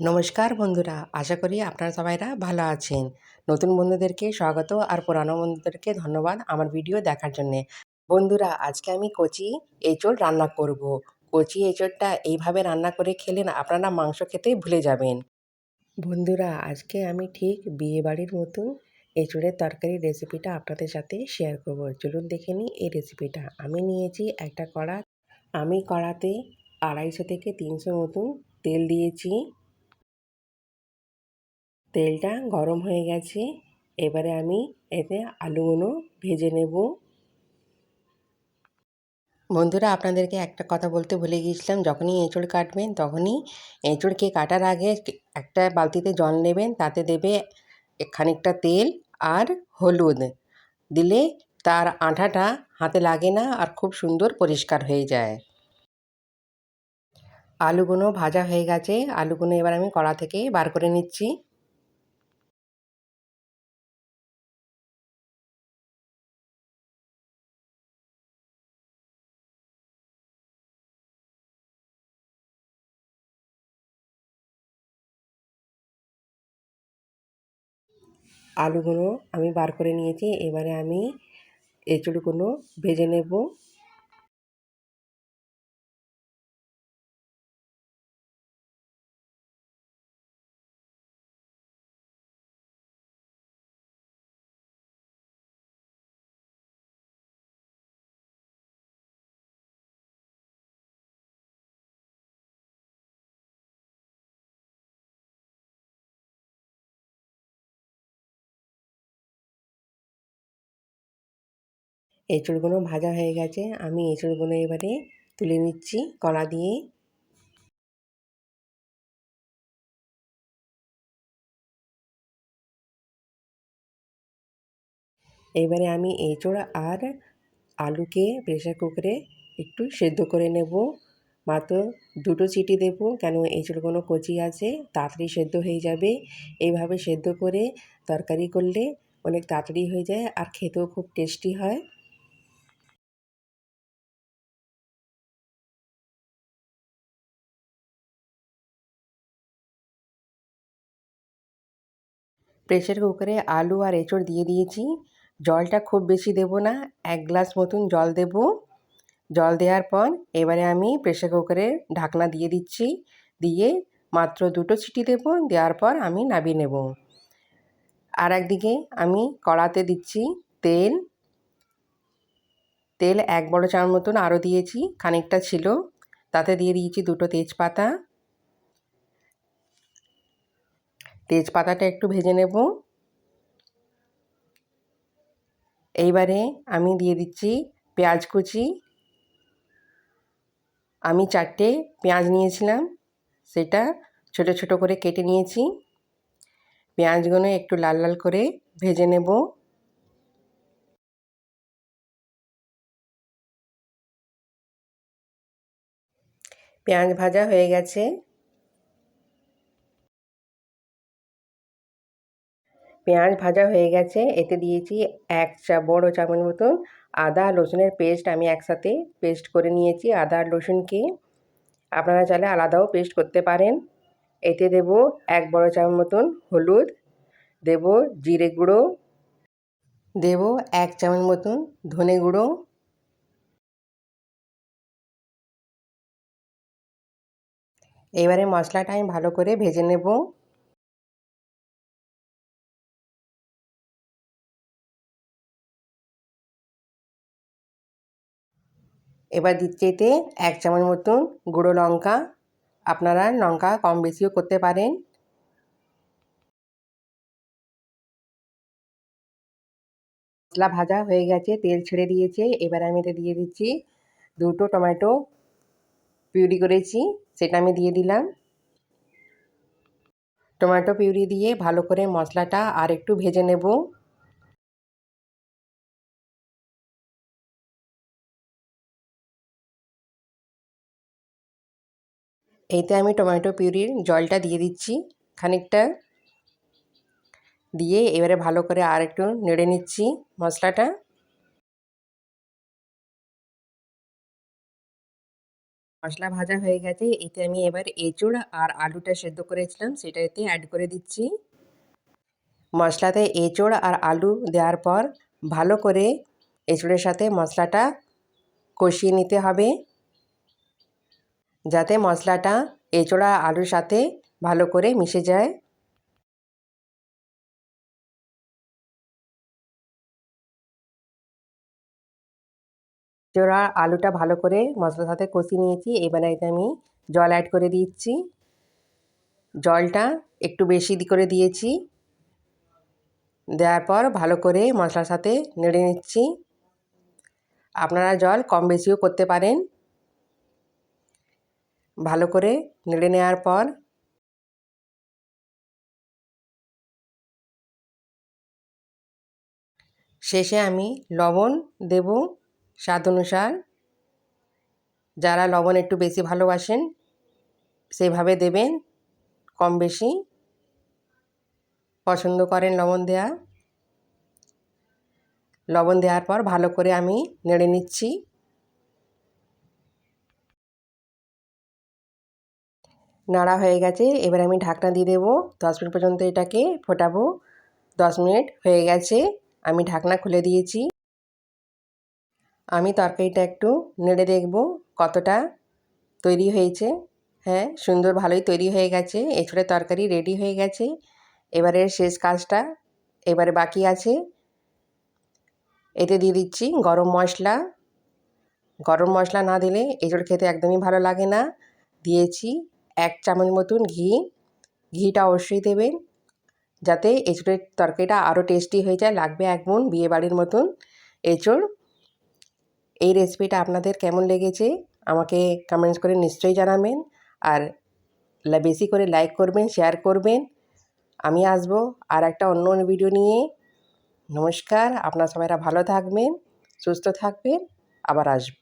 নমস্কার বন্ধুরা, আশা করি আপনারা সবাইরা ভালো আছেন। নতুন বন্ধুদেরকে স্বাগত আর পুরানো বন্ধুদেরকে ধন্যবাদ আমার ভিডিও দেখার জন্যে। বন্ধুরা, আজকে আমি কচি এঁচড় রান্না করব। কচি এঁচড়টা এইভাবে রান্না করে খেলে না আপনারা মাংস খেতে ভুলে যাবেন। বন্ধুরা, আজকে আমি ঠিক বিয়েবাড়ির মতন এঁচড়ের তরকারির রেসিপিটা আপনাদের সাথে শেয়ার করব। চলুন দেখে নিই এই রেসিপিটা। আমি নিয়েছি একটা কড়া। আমি কড়াতে আড়াইশো থেকে তিনশো মতন তেল দিয়েছি। তেলটা গরম হয়ে গেছে। এবারে আমি এতে আলুগুলো ভেজে নেব। বন্ধুরা, আপনাদেরকে একটা কথা বলতে ভুলে গিয়েছিলাম। যখনই এঁচড় কাটবেন, তখনই এঁচড়কে কাটার আগে একটা বালতিতে জল নেবেন। তাতে দেবে খানিকটা তেল আর হলুদ। দিলে তার আঠাটা হাতে লাগে না আর খুব সুন্দর পরিষ্কার হয়ে যায়। আলুগুলো ভাজা হয়ে গেছে। আলুগুলো এবার আমি কড়া থেকে বার করে নিচ্ছি। আলুগুলো আমি বার করে নিয়েছি। এবারে আমি এঁচুড়গুলো ভেজে নেব। এঁচড়গুলো ভাজা হয়ে গেছে। আমি এঁচড়গুলো এবারে তুলে নিচ্ছি কলা দিয়ে। এবারে আমি এঁচড় আর আলুকে প্রেশার কুকারে একটু সেদ্ধ করে নেব। মাত্র দুটো চিটি দেব, কেন এঁচড়গুলো কচি আছে, তাড়াতাড়ি সেদ্ধ হয়ে যাবে। এইভাবে সেদ্ধ করে তরকারি করলে অনেক তাড়াতাড়ি হয়ে যায় আর খেতেও খুব টেস্টি হয়। প্রেশার কুকারে আলু আর এঁচড় দিয়ে দিয়েছি। জলটা খুব বেশি দেব না, এক গ্লাস মতন জল দেব। জল দেওয়ার পর এবারে আমি প্রেশার কুকারে ঢাকনা দিয়ে দিচ্ছি। দিয়ে মাত্র দুটো সিটি দেব, দেওয়ার পর আমি নামিয়ে নেব। আর একদিকে আমি কড়াতে দিচ্ছি তেল। তেল এক বড় চার মতন আরও দিয়েছি, খানিকটা ছিল। তাতে দিয়ে দিয়েছি দুটো তেজপাতা। তেজপাতাটা একটু ভেজে নেব। এইবারে আমি দিয়ে দিচ্ছি পেঁয়াজ কুচি। আমি চারটে পেঁয়াজ নিয়েছিলাম, সেটা ছোট ছোট করে কেটে নিয়েছি। পেঁয়াজগুলো একটু লাল লাল করে ভেজে নেব। পেঁয়াজ ভাজা হয়ে গেছে। পেঁয়াজ ভাজা হয়ে গেছে। এতে দিয়েছি এক চা, বড়ো চামচ মতন আদা, রসুনের পেস্ট আমি একসাথে পেস্ট করে নিয়েছি আদা আর রসুনকে। আপনারা চাইলে আলাদাও পেস্ট করতে পারেন। এতে দেব এক বড় চামচ মতন হলুদ, দেব জিরে গুঁড়ো, দেব এক চামচ মতন ধনে গুঁড়ো। এবারে মশলাটা আমি ভালো করে ভেজে নেব। এবার দিচ্ছি এতে এক চামচ মতন গুঁড়ো লঙ্কা। আপনারা লঙ্কা কম বেশিও করতে পারেন। মশলা ভাজা হয়ে গেছে, তেল ছেড়ে দিয়েছে। এবার আমি এতে দিয়ে দিচ্ছি দুটো টমেটো। পিউরি করেছি, সেটা আমি দিয়ে দিলাম। টমেটো পিউরি দিয়ে ভালো করে মশলাটা আর একটু ভেজে নেব। এতে আমি টমেটো পিউরির জলটা দিয়ে দিচ্ছি খানিকটা। দিয়ে এবারে ভালো করে আর একটু নেড়ে নিচ্ছি মশলাটা। মশলা ভাজা হয়ে গেছে, এতে আমি এবার এঁচড় আর আলুটা সেদ্ধ করেছিলাম, সেটা এতে অ্যাড করে দিচ্ছি। মশলাতে এঁচড় আর আলু দেওয়ার পর ভালো করে এঁচড়ের সাথে মশলাটা কষিয়ে নিতে হবে। যাতে মশলাটা, এঁচড়, আলুর সাথে ভালো করে মিশে যায়। আর আলুটা ভালো করে মশলার সাথে কষিয়ে নিয়েছি। এবারে আমি জল অ্যাড করে দিচ্ছি। জলটা একটু বেশি করে দিয়েছি। দেওয়ার পর ভালো করে মশলার সাথে নেড়ে নিচ্ছি। আপনারা জল কম বেশিও করতে পারেন। ভালো করে নেড়ে নেওয়ার পর শেষে আমি লবণ দেব স্বাদ অনুসার। যারা লবণ একটু বেশি ভালোবাসেন, সেভাবে দেবেন, কম বেশি। পছন্দ করেন লবণ দেওয়া লবণ দেওয়ার পর ভালো করে আমি নেড়ে নিচ্ছি। নাড়া হয়ে গেছে। এবার আমি ঢাকনা দিয়ে দেবো। দশ মিনিট পর্যন্ত এটাকে ফোটাবো। দশ মিনিট হয়ে গেছে। আমি ঢাকনা খুলে দিয়েছি। আমি তরকারিটা একটু নেড়ে দেখব কতটা তৈরি হয়েছে। হ্যাঁ সুন্দর ভালোই তৈরি হয়ে গেছে। এছাড়া তরকারি রেডি হয়ে গেছে। এবারে শেষ কাজটা এবারে বাকি আছে। এতে দিয়ে দিচ্ছি গরম মশলা। গরম মশলা না দিলে এঁচড় খেতে একদমই ভালো লাগে না। দিয়েছি এক চামচ মতন ঘি, ঘিটা অবশ্যই দেবেন যাতে এঁচড়ের তরকারিটা আরও টেস্টি হয়ে যায়, লাগবে এক মন বিয়েবাড়ির মতন। এঁচড়, এই রেসিপিটা আপনাদের কেমন লেগেছে আমাকে কমেন্টস করে নিশ্চয়ই জানাবেন আর বেশি করে লাইক করবেন শেয়ার করবেন। আমি আসব আর একটা অন্য অন্য ভিডিও নিয়ে। নমস্কার, আপনার সবাইরা ভালো থাকবেন, সুস্থ থাকবেন, আবার আসব।